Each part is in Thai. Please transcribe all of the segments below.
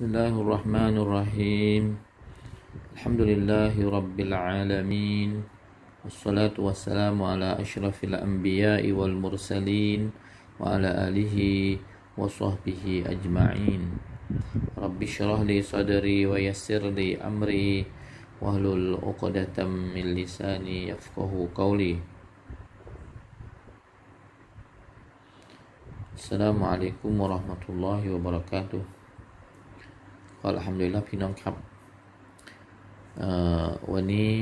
بسم الله الرحمن الرحيم. الحمد لله رب العالمين. والصلاة والسلام على أشرف الأنبياء والمرسلين وعلى آله وصحبه أجمعين. رب اشرح لي صدري ويسر لي أمري واهلل عقدة من لساني يفقه قولي. السلام عليكم ورحمة الله وبركاته. ก็อัลฮัมดุลิลละพี่น้องครับวันนี้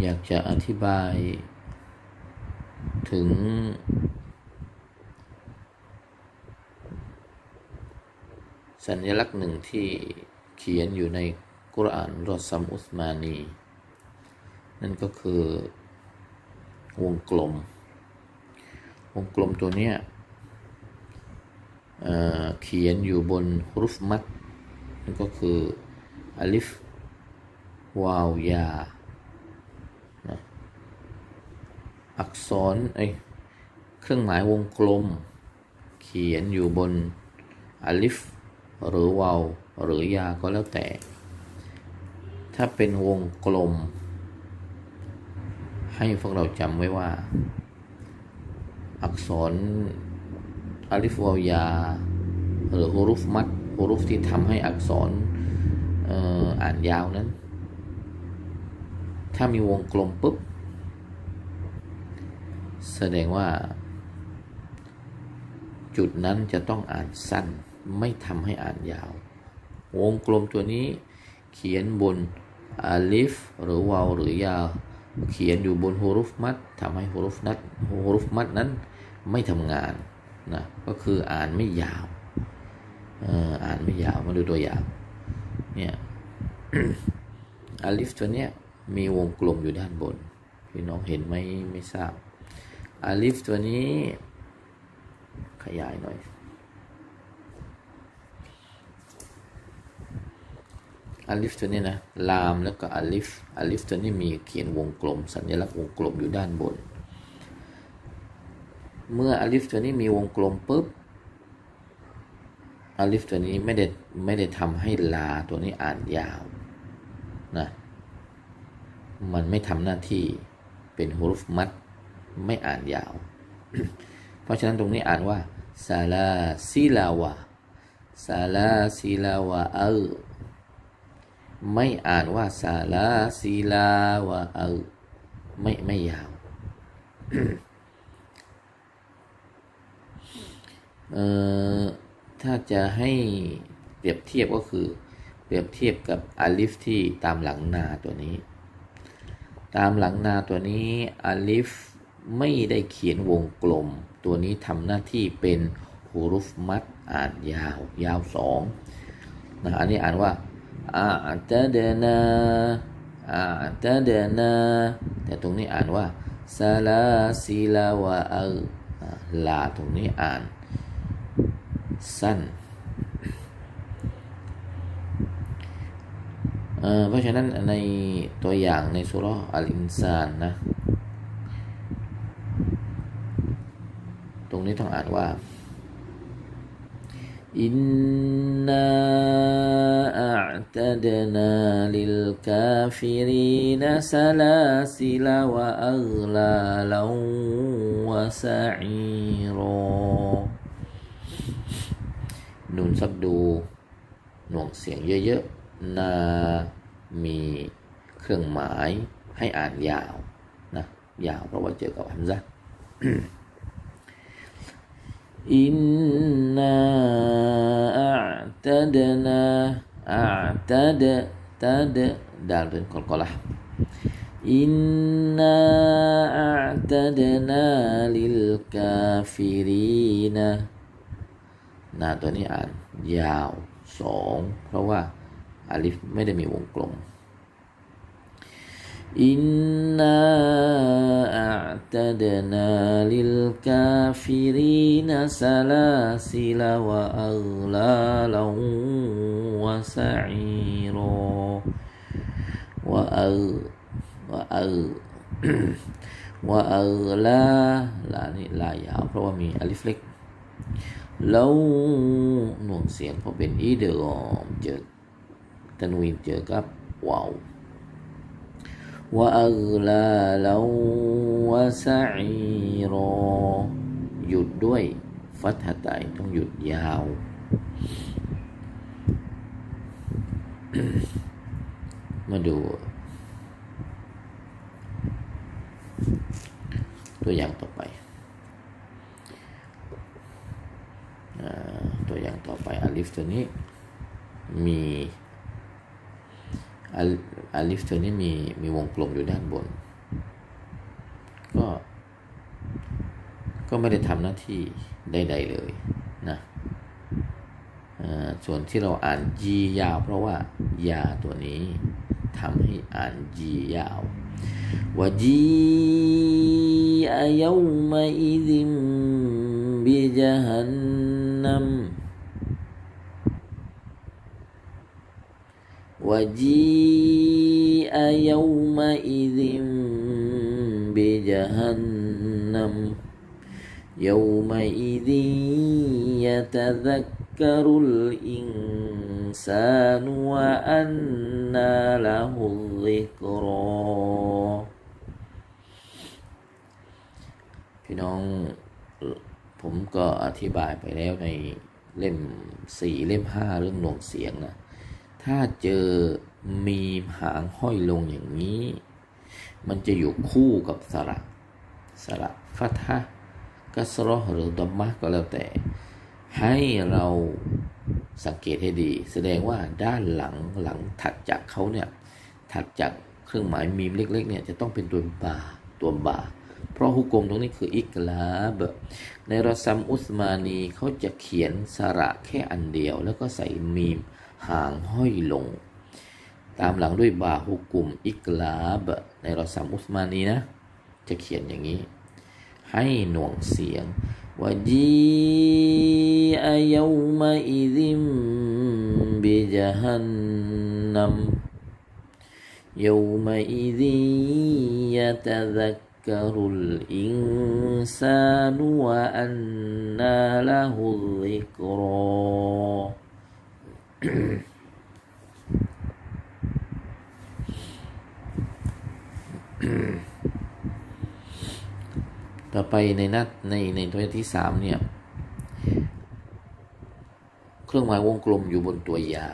อยากจะอธิบายถึง สัญลักษณ์หนึ่งที่เขียนอยู่ในกุรอานรอซัมอุสมานี นั่นก็คือวงกลม วงกลมตัวเนี้ย เขียนอยู่บนฮุรุฟมัดนั่นก็คืออัลิฟวาวยาอักษรไอเครื่องหมายวงกลม เขียนอยู่บนอัลิฟหรือวาวหรือยาก็แล้วแต่ ถ้าเป็นวงกลม ให้พวกเราจำไว้ว่า อักษร อาลิฟวาวยา หรือฮุรุฟมัดฮุรุฟที่ทำให้อักษรอ่านยาวนั้น ถ้ามีวงกลมปุ๊บ แสดงว่า จุดนั้นจะต้องอ่านสั้น ไม่ทำให้อ่านยาว วงกลมตัวนี้เขียนบนอาลิฟหรือวาวหรือยาเขียนอยู่บนฮุรุฟมัดทำให้ฮุรุฟนัดฮุรุฟมัดนั้นไม่ทำงาน นะก็คืออ่านไม่ยาวอ่านไม่ยาวมาดูตัวอย่างเนี่ยอาลิฟตัวเนี้ยมีวงกลมอยู่ด้านบนพี่น้องเห็นไหมไม่ทราบอาลิฟตัวนี้ขยายหน่อยอาลิฟตัวนี้นะลามแล้วก็อาลิฟอาลิฟตัวนี้มีเขียนวงกลม สัญลักษณ์วงกลมอยู่ด้านบน เมื่ออลิฟตัวนี้มีวงกลมปุ๊บอลิฟตัวนี้ไม่ได้ไม่ได้ทำให้ลาตัวนี้อ่านยาวนะมันไม่ทำหน้าที่เป็นฮุรุฟมัดไม่อ่านยาว เพราะฉะนั้นตรงนี้อ่านว่าซาลาซิลาวะซาลาซิลาวะเออไม่อ่านว่าซาลาซิลาวะเออไม่ไม่ยาวเอ่อ ถ้าจะให้เปรียบเทียบก็คือ เปรียบเทียบกับอาลิฟที่ตามหลังนาตัวนี้ ตามหลังนาตัวนี้อาลิฟไม่ได้เขียนวงกลม ตัวนี้ทำหน้าที่เป็นฮูรุฟมัดอ่านยาว ยาวสองนะอันนี้อ่านว่าอาตเดนาอาตเดนาแต่ตรงนี้อ่านว่าซาลาซิลาวะอัลลาตรงนี้อ่าน สั้นเพราะฉะนั้นในตัวอย่างในสุรอัลอินซานนะ ตรงนี้ต้องอ่านว่าอินนาอัตดนาลิลกาฟิรีนซาลาซิลาวะอัลลาลาวะซาอีรอ นุนซับดูหน่วงเสียงเยอะๆนามีเครื่องหมายให้อ่านยาวนะยาวเพราะว่าเจอกับฮัมซะอินนาอัตดนาอัตดตดดาลเป็นกลกละอินนาอัตด นาลิลกาฟิรีนะนาตัวนี้อ่านยาวสองเพราะว่าอาลิฟไม่ได้มีวงกลมอินนาอัตดนาลิลกาฟิรีนซาลาซิลาวะอัลลาลวะซาอีรอวะอัลวะอัลวะอัลลาลานี่ลายาวเพราะว่ามีอลิฟเล็ก แล้วหน่วงเสียงเพราะเป็นอีเดอมเจอตนวินเจอกับวาวว่าอัลลาลาวะซะอีรอหยุดด้วยฟัตฮะไตต้องหยุดยาว มาดู ตัวอย่างต่อไปอ่าตัวอย่างต่อไปอา ลิฟตัวนี้มีอาอาลิฟตัวนี้มีมีวงกลมอยู่ด้านบน ก็ ก็ไม่ได้ทำหน้าที่ใดๆเลยนะอ่าส่วนที่เราอ่านยียาว เพราะว่ายาตัวนี้ทำให้อ่านยียาว وجيء يومئذ بجهنم وجيء يومئذ بجهنم يومئذ يتذكر الإنسان وأنى له الذكرى พี่น้องเอ่อผมก็อธิบายไปแล้วในเล่มสี่เล่มห้าเรื่องหน่วงเสียงนะ ถ้าเจอมีหางห้อยลงอย่างนี้ มันจะอยู่คู่กับสระ สระฟัทะกัสรอหรือดอมมะก็แล้วแต่ ให้เราสังเกตให้ดี แสดงว่าด้านหลังหลังถัดจากเขาเนี่ย ถัดจากเครื่องหมายมีมเล็ก ๆ เนี่ยจะต้องเป็นตัวบาตัวบาเพราะฮุกกลมตรงนี้คืออิกลาบในรอซัมอุสมานีเขาจะเขียนสระแค่อันเดียว แล้วก็ใส่มีม หางห้อยลง ตามหลังด้วยบาฮุกกุมอิกลาบ ในรอซัมอุสมานีนะ จะเขียนอย่างนี้ ให้หน่วงเสียงวาจีอายวมาอิดิมบิจฮันนัม يومئذ يتذكر الإنسان وأنى له الذكرى ต่อไปในนัดในในตัวที่สามเนี่ย เครื่องหมายวงกลมอยู่บนตัวยา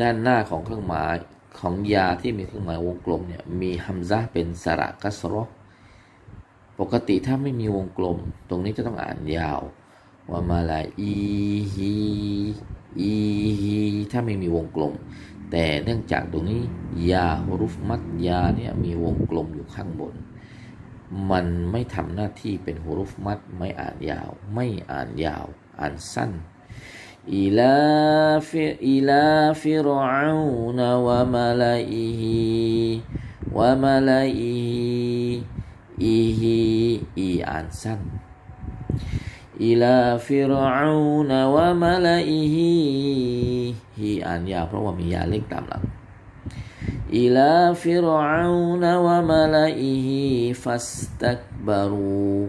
ด้านหน้าของเครื่องหมายของยาที่มีเครื่องหมายวงกลมเนี่ยมีฮัมซะห์เป็นสระกัสรอปกติถ้าไม่มีวงกลม ตรงนี้จะต้องอ่านยาว ว่ามาลาอีฮีอีฮีถ้าไม่มีวงกลม แต่เนื่องจากตรงนี้ยาฮรุฟมัดยาเนี่ยมีวงกลมอยู่ข้างบน มันไม่ทำหน้าที่เป็นฮรุฟมัดไม่อ่านยาว ไม่อ่านยาว อ่านสั้นอิลาฟิอิลาฟิรอูนวามาลาอีฮีวามาลาอีฮีอีฮีอีอ่านสั้น إلى فرعون وملئه ฮีอ่านยาวเพราะว่ามียาเล็กตามหลัง إلى فرعون وملئه فاستكبروا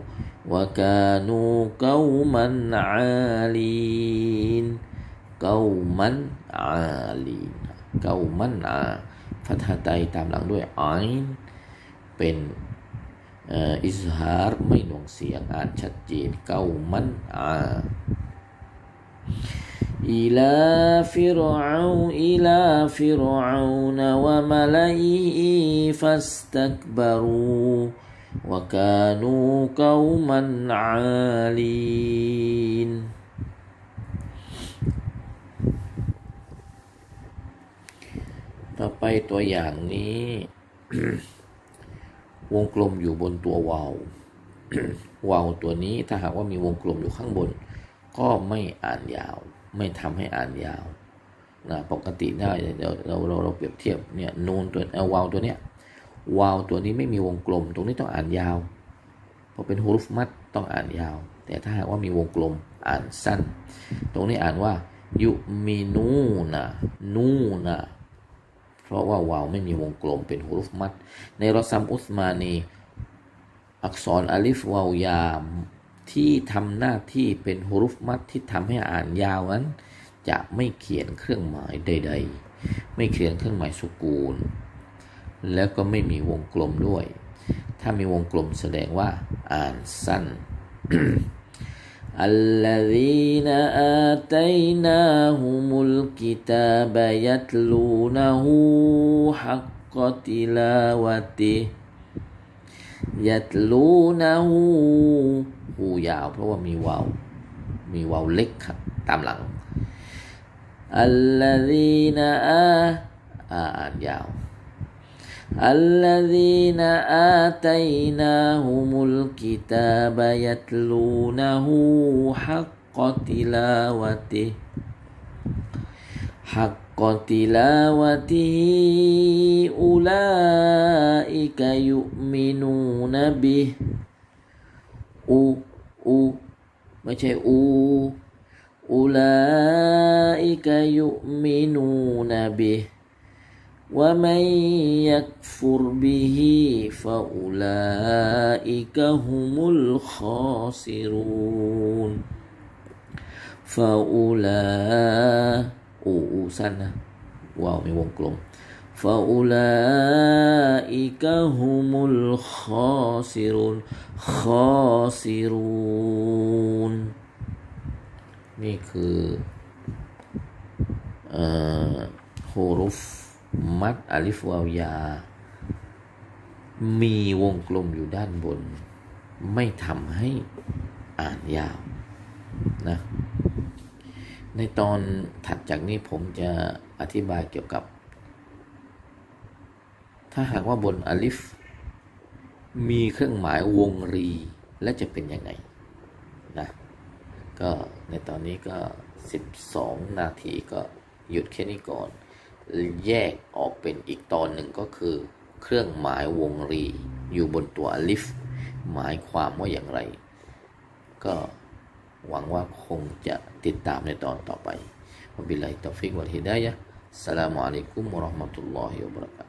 وكانوا قوما عالين قوما عالين قوما อาฟัทหะไตตามหลังด้วยไอน์เป็นเ uh, izhar siang nuang siyang at chat jin kauman a ila fir'aun ila fir'aun wa malaihi fastakbaru wa kanu kauman alin. Tapi itu ini วงกลมอยู่บนตัววาววาวตัวนี้ถ้าหากว่ามีวงกลมอยู่ข้างบน ก็ไม่อ่านยาว ไม่ทำให้อ่านยาวนะปกติได้เดี๋ยวเราเราเราเปรียบเทียบเนี่ยนูนตัวเอาวาวตัวเนี้ยวาวตัวนี้ไม่มีวงกลม ตรงนี้ต้องอ่านยาวเพราะเป็นฮุรุฟมัดต้องอ่านยาว แต่ถ้าหากว่ามีวงกลมอ่านสั้น ตรงนี้อ่านว่ายุมินูนะนูนะ เพราะว่าวาวไม่มีวงกลมเป็นฮุรุฟมัด ในรอซัมอุสมานี อักษรอาลิฟวาวยาม ที่ทำหน้าที่เป็นฮุรุฟมัดที่ทำให้อ่านยาวนั้น จะไม่เขียนเครื่องหมายใด ๆ ไม่เขียนเครื่องหมายสุกูล แล้วก็ไม่มีวงกลมด้วย ถ้ามีวงกลมแสดงว่าอ่านสั้น الذين آتيناهم الكتاب يتلونه حق تلاوته يتلونه หูยาวเพราะว่ามีวาวมีวาวเล็กครับตามหลัง الذين آอ่าอ่านยาว الذين آتيناهم الكتاب يتلونه حق تلاوته حق تلاوته أولئك يؤمنون به. أو أو baca U Ulaika yu'minuna bih ومن يكفر به فأولئك هم الخاسرون فأولئك อูอูสั้นนะว้าวมีวงกลม فأولئك هم الخاسرون خاسرون นี่คือเอ่อฮุรุฟ มัดอาลิฟวาวยา มีวงกลมอยู่ด้านบน ไม่ทำให้อ่านยาวนะในตอนถัดจากนี้ผมจะอธิบายเกี่ยวกับ ถ้าหากว่าบนอลิฟ มีเครื่องหมายวงรี และจะเป็นยังไงนะก็ในตอนนี้ก็ 12 นาทีก็หยุดแค่นี้ก่อน แยกออกเป็นอีกตอนหนึ่งก็คือ เครื่องหมายวงรีอยู่บนตัวอลิฟ หมายความว่าอย่างไร ก็หวังว่าคงจะติดตามในตอนต่อไปวบิลลาฮิตอฟิกวัลฮิดายะสลามุอะลัยกุมวะราะห์มะตุลลอฮิวะบะเราะกาตุ